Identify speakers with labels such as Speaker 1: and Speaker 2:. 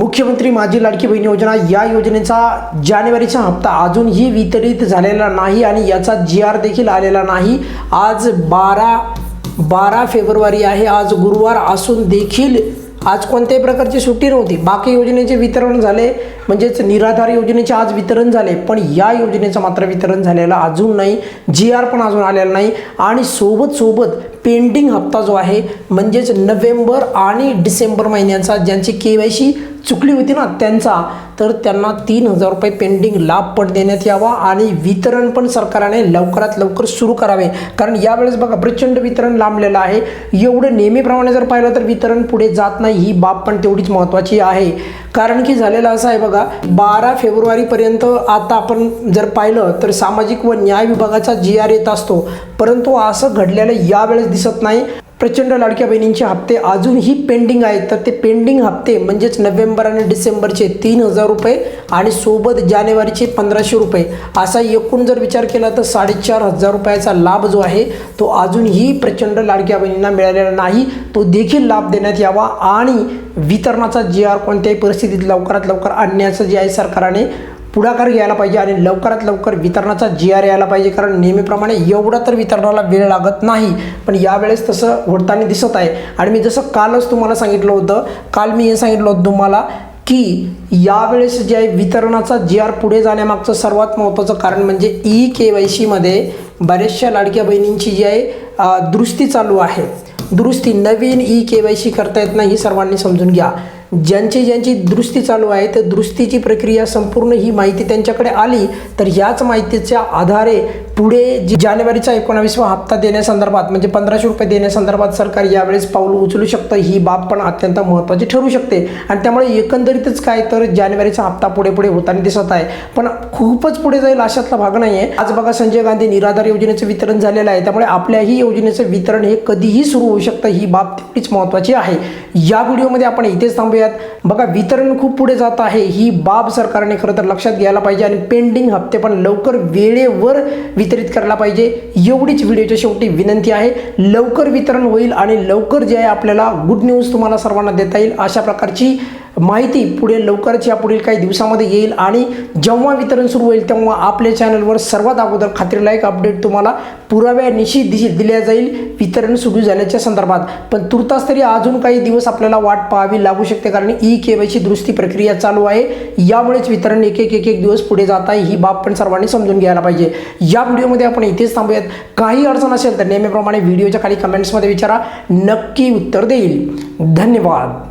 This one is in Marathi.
Speaker 1: मुख्यमंत्री माझी लाडकी बहीण योजना या योजनेचा जानेवारीचा हप्ता अजूनही वितरित झालेला नाही आणि याचा जी आर देखील आलेला नाही. आज बारा बारा फेब्रुवारी आहे. आज गुरुवार असून देखील आज कोणत्याही प्रकारची सुट्टी नव्हती. बाकी योजनेचे वितरण झाले म्हणजेच निराधार योजनेचे आज वितरण झाले पण या योजनेचं मात्र वितरण झालेलं अजून नाही. जी आर पण अजून आलेला नाही. आणि सोबत सोबत पेंडिंग हप्ता जो आहे म्हणजेच नोव्हेंबर आणि डिसेंबर महिन्याचा ज्यांची के वाय सी चुकली होती ना त्यांचा तर त्यांना तीन हजार रुपये पेंडिंग लाभ पण देण्यात यावा आणि वितरण पण सरकारने लवकरात लवकर सुरू करावे. कारण यावेळेस बघा प्रचंड वितरण लांबलेलं आहे. एवढं नेहमीप्रमाणे जर पाहिलं तर वितरण पुढे जात नाही ही बाब पण तेवढीच महत्त्वाची आहे. कारण की झालेलं असं आहे बघा बारा फेब्रुवारीपर्यंत आता आपण जर पाहिलं तर सामाजिक व न्याय विभागाचा जी आर येत असतो. परंतु असं घडलेलं यावेळेस दिसत नाही. प्रचंड लाडक्या बहिणींचे हप्ते अजूनही पेंडिंग आहेत. तर ते पेंडिंग हप्ते म्हणजेच नोव्हेंबर आणि डिसेंबरचे तीन हजार रुपये आणि सोबत जानेवारीचे पंधराशे रुपये असा एकूण जर विचार केला तर साडेचार हजार रुपयाचा लाभ जो आहे तो अजूनही प्रचंड लाडक्या बहिणींना मिळालेला नाही. तो देखील लाभ देण्यात यावा आणि वितरणाचा जी आर कोणत्याही परिस्थितीत लवकरात लवकर आणण्याचं जे आहे सरकारने पुढाकार घ्यायला पाहिजे आणि लवकरात लवकर वितरणाचा जी आर यायला पाहिजे कारण नेहमीप्रमाणे एवढा तर वितरणाला वेळ लागत नाही. पण यावेळेस तसं होताना दिसत आहे. आणि मी जसं कालच तुम्हाला सांगितलं होतं काल मी हे सांगितलं होतं तुम्हाला की यावेळेस जे आहे वितरणाचा जी आर पुढे जाण्यामागचं सर्वात महत्त्वाचं कारण म्हणजे ई के वाय सीमध्ये बऱ्याचशा लाडक्या बहिणींची जी आहे दुरुस्ती चालू आहे. दुरुस्ती नवीन ई के वाय सी करता येत नाही सर्वांनी समजून घ्या. ज्यांची ज्यांची दुरुस्ती चालू आहे तर दुरुस्तीची प्रक्रिया संपूर्ण ही माहिती त्यांच्याकडे आली तर याच माहितीच्या आधारे पुढे जी जानेवारीचा एकोणावीसवा हप्ता देण्यासंदर्भात म्हणजे पंधराशे रुपये देण्यासंदर्भात सरकार यावेळेस पाऊल उचलू शकतं ही बाब पण अत्यंत महत्त्वाची ठरू शकते. आणि त्यामुळे एकंदरीतच काय तर जानेवारीचा हप्ता पुढे पुढे होताना दिसत आहे. पण खूपच पुढे जाईल अशातला भाग नाही आहे आज बघा संजय गांधी निराधार योजनेचं वितरण झालेलं आहे. त्यामुळे आपल्याही योजनेचं वितरण हे कधीही सुरू होऊ शकतं ही बाब तेवढीच महत्त्वाची आहे. या व्हिडिओमध्ये आपण इथेच थांबूयात. बघा वितरण खूप पुढे जात आहे. ही बाब सरकारने खरं तर लक्षात घ्यायला पाहिजे. आणि पेंडिंग हप्ते पण लवकर वेळेवर वितरित करायला पाहिजे. एवढीच व्हिडिओच्या शेवटी विनंती आहे. लवकर वितरण होईल आणि लवकर जे आहे आपल्याला गुड न्यूज तुम्हाला सर्वांना देता येईल. अशा प्रकारची माहिती पुढे लवकरच या पुढील काही दिवसामध्ये येईल आणि जेव्हा वितरण सुरू होईल तेव्हा आपल्या चॅनलवर सर्वात अगोदर खात्रीलायक अपडेट तुम्हाला पुराव्यानिशी दिशी दिल्या जाईल. वितरण सुरू झाल्याच्या संदर्भात. पण तुर्तास तरी अजून काही दिवस आपल्याला वाट पाहावी लागू शकते कारण ई के वायची दुरुस्ती प्रक्रिया चालू आहे. यामुळेच वितरण एक एक एक एक दिवस पुढे जात आहे. ही बाब पण सर्वांनी समजून घ्यायला पाहिजे. या व्हिडिओमध्ये आपण इथेच थांबूयात. काही अडचण असेल तर नेहमीप्रमाणे व्हिडिओच्या खाली कमेंट्समध्ये विचारा. नक्की उत्तर देईल. धन्यवाद.